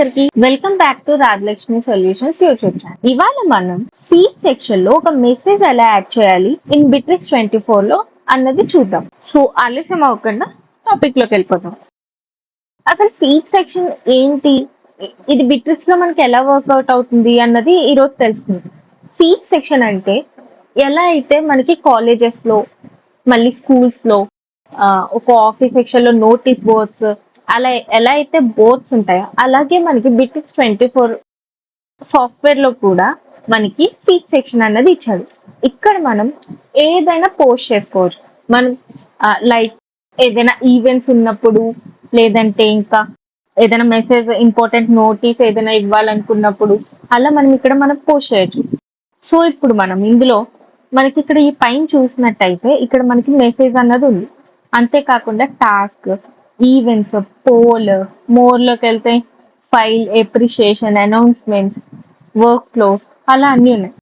అందరికి welcome back to Rajalakshmi solutions YouTube channel. ఇవాళ మనం ఫీడ్ సెక్షన్లో ఒక మెసేజ్ ఎలా యాడ్ చేయాలి? ఇన్ బిట్రిక్స్ ట్వంటీ ఫోర్లో అన్నది చూద్దాం. సో ఆలస్యం అవ్వకుండా టాపిక్లోకి వెళ్ళిపోతాం అసలు ఫీడ్ సెక్షన్ ఏంటి? ఇది బిట్రిక్స్లో మనకి ఎలా వర్కౌట్ అవుతుంది అన్నది ఈ రోజు తెలుసుకుందాం. సెక్షన్ అంటే ఎలా అయితే మనకి కాలేజెస్లో మళ్ళీ స్కూల్స్లో ఒక ఆఫీస్ సెక్షన్లో నోటీస్ బోర్డ్స్ అలా ఎలా అయితే బోర్డ్స్ ఉంటాయో అలాగే మనకి బిట్రిక్స్ ట్వంటీ ఫోర్ సాఫ్ట్వేర్లో కూడా మనకి ఫీడ్ సెక్షన్ అన్నది ఇచ్చాడు. ఇక్కడ మనం ఏదైనా పోస్ట్ చేసుకోవచ్చు. మనం లైక్ ఏదైనా ఈవెంట్స్ ఉన్నప్పుడు లేదంటే ఇంకా ఏదైనా మెసేజ్ ఇంపార్టెంట్ నోటీస్ ఏదైనా ఇవ్వాలనుకున్నప్పుడు అలా మనం ఇక్కడ మనం పోస్ట్ చేయొచ్చు. సో ఇప్పుడు మనం ఇందులో మనకి ఇక్కడ ఈ పైన చూసినట్టయితే ఇక్కడ మనకి మెసేజ్ అన్నది ఉంది. అంతేకాకుండా టాస్క్ ఈవెంట్స్ పోల్ మోర్లోకి వెళ్తే file appreciation announcements work flows అలా అన్నీ ఉన్నాయి.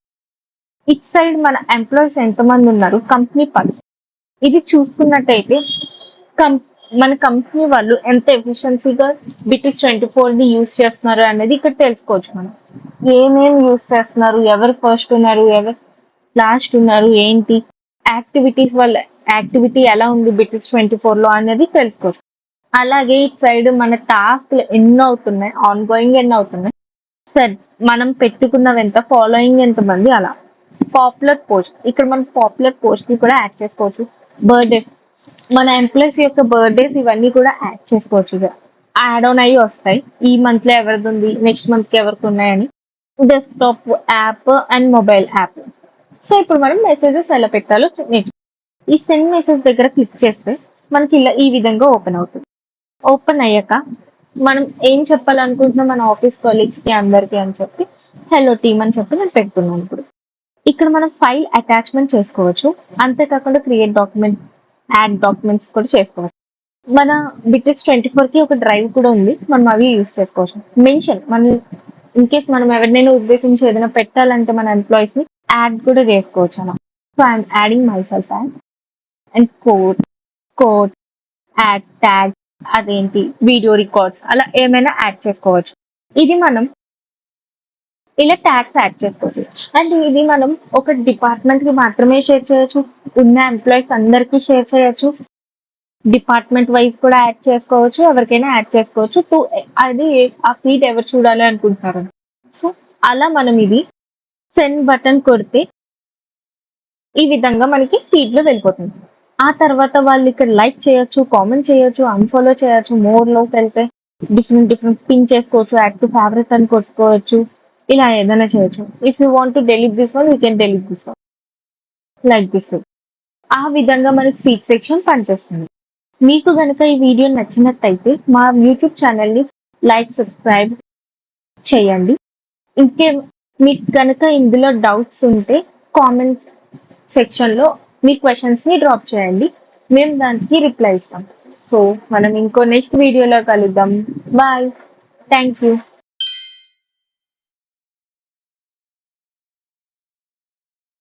ఇట్ సైడ్ మన ఎంప్లాయీస్ ఎంతమంది ఉన్నారు? కంపెనీ పల్స్ ఇది చూసుకున్నట్టయితే కం మన కంపెనీ వాళ్ళు ఎంత ఎఫిషియన్సీగా బిటిక్స్ ట్వంటీ ఫోర్ని యూస్ చేస్తున్నారు అనేది ఇక్కడ తెలుసుకోవచ్చు మనం. ఏమేం యూస్ చేస్తున్నారు? ఎవరు ఫస్ట్ ఉన్నారు? ఎవరు లాస్ట్ ఉన్నారు? ఏంటి? యాక్టివిటీస్ వల్ల యాక్టివిటీ ఎలా ఉంది బిటిక్స్ ట్వంటీ ఫోర్లో అనేది తెలుసుకోవచ్చు. అలాగే ఇటు సైడ్ మన టాస్క్ ఎన్నో అవుతున్నాయి ఆన్ గోయింగ్ ఎన్నో అవుతున్నాయి. సరే మనం పెట్టుకున్నవి ఎంత ఫాలోయింగ్ ఎంత మంది అలా. పాపులర్ పోస్ట్ ఇక్కడ మనం పాపులర్ పోస్ట్ని కూడా యాడ్ చేసుకోవచ్చు. బర్త్డేస్ మన ఎంప్లాయీస్ యొక్క బర్త్డేస్ ఇవన్నీ కూడా యాడ్ చేసుకోవచ్చు ఇక. యాడ్ ఆన్ అయ్యి వస్తాయి. ఈ మంత్లో ఎవరిది ఉంది నెక్స్ట్ మంత్కి ఎవరికి ఉన్నాయని. Desktop app and mobile app so ఇప్పుడు మనం మెసేజెస్ ఎలా పెట్టాలో నేర్చుకో ఈ సెండ్ మెసేజ్ దగ్గర క్లిక్ చేస్తే మనకి ఇలా ఈ విధంగా ఓపెన్ అవుతుంది. ఓపెన్ అయ్యాక మనం ఏం చెప్పాలనుకుంటున్నాం మన ఆఫీస్ కొలీగ్స్కి అందరికి అని చెప్పి హలో టీమ్ అని చెప్పి నేను పెట్టుకున్నాను ఇప్పుడు. ఇక్కడ మనం ఫైల్ అటాచ్మెంట్ చేసుకోవచ్చు. అంతేకాకుండా క్రియేట్ డాక్యుమెంట్ యాడ్ డాక్యుమెంట్స్ కూడా చేసుకోవచ్చు. మన బిట్రిక్స్ ట్వంటీ ఫోర్కి ఒక డ్రైవ్ కూడా ఉంది. మనం అవి యూస్ చేసుకోవచ్చు. మెన్షన్ మన ఇన్ కేస్ మనం ఎవరినైనా ఉద్దేశించి ఏదైనా పెట్టాలంటే మన ఎంప్లాయీస్ని యాడ్ కూడా చేసుకోవచ్చు అలా. So I'm adding myself add and code code add tag అదేంటి? వీడియో రికార్డ్స్ అలా ఏమైనా యాడ్ చేసుకోవచ్చు. ఇది మనం ఇలా ట్యాగ్స్ యాడ్ చేసుకోవచ్చు. అండ్ ఇది మనం ఒక డిపార్ట్మెంట్కి మాత్రమే షేర్ చేయొచ్చు. ఉన్న ఎంప్లాయీస్ అందరికీ షేర్ చేయొచ్చు. డిపార్ట్మెంట్ వైజ్ కూడా యాడ్ చేసుకోవచ్చు. ఎవరికైనా యాడ్ చేసుకోవచ్చు. టు అది ఆ ఫీడ్ ఎవరు చూడాలి అనుకుంటున్నారు. సో అలా మనం ఇది సెండ్ బటన్ కొడితే ఈ విధంగా మనకి ఫీడ్లో వెళ్ళిపోతుంది. ఆ తర్వాత వాళ్ళు ఇక్కడ లైక్ చేయొచ్చు కామెంట్ చేయొచ్చు అన్ఫాలో చేయొచ్చు మోర్లోకి వెళ్తే డిఫరెంట్ డిఫరెంట్ పిన్ చేసుకోవచ్చు యాడ్ టు ఫేవరెట్ అని కొట్టుకోవచ్చు. ఇలా ఏదైనా చేయొచ్చు. If you want to delete this one you can delete this one like this ఆ విధంగా మనకి ఫీడ్ సెక్షన్ పనిచేస్తుంది. మీకు కనుక ఈ వీడియో నచ్చినట్టయితే మా యూట్యూబ్ ఛానల్ని లైక్ సబ్స్క్రైబ్ చేయండి. ఇంకే మీకు కనుక ఇందులో డౌట్స్ ఉంటే కామెంట్ సెక్షన్లో మీ క్వశ్చన్స్ని డ్రాప్ చేయండి. మేము దానికి రిప్లై ఇస్తాం. సో మనం ఇంకో నెక్స్ట్ వీడియోలో కలుద్దాం. Bye thank you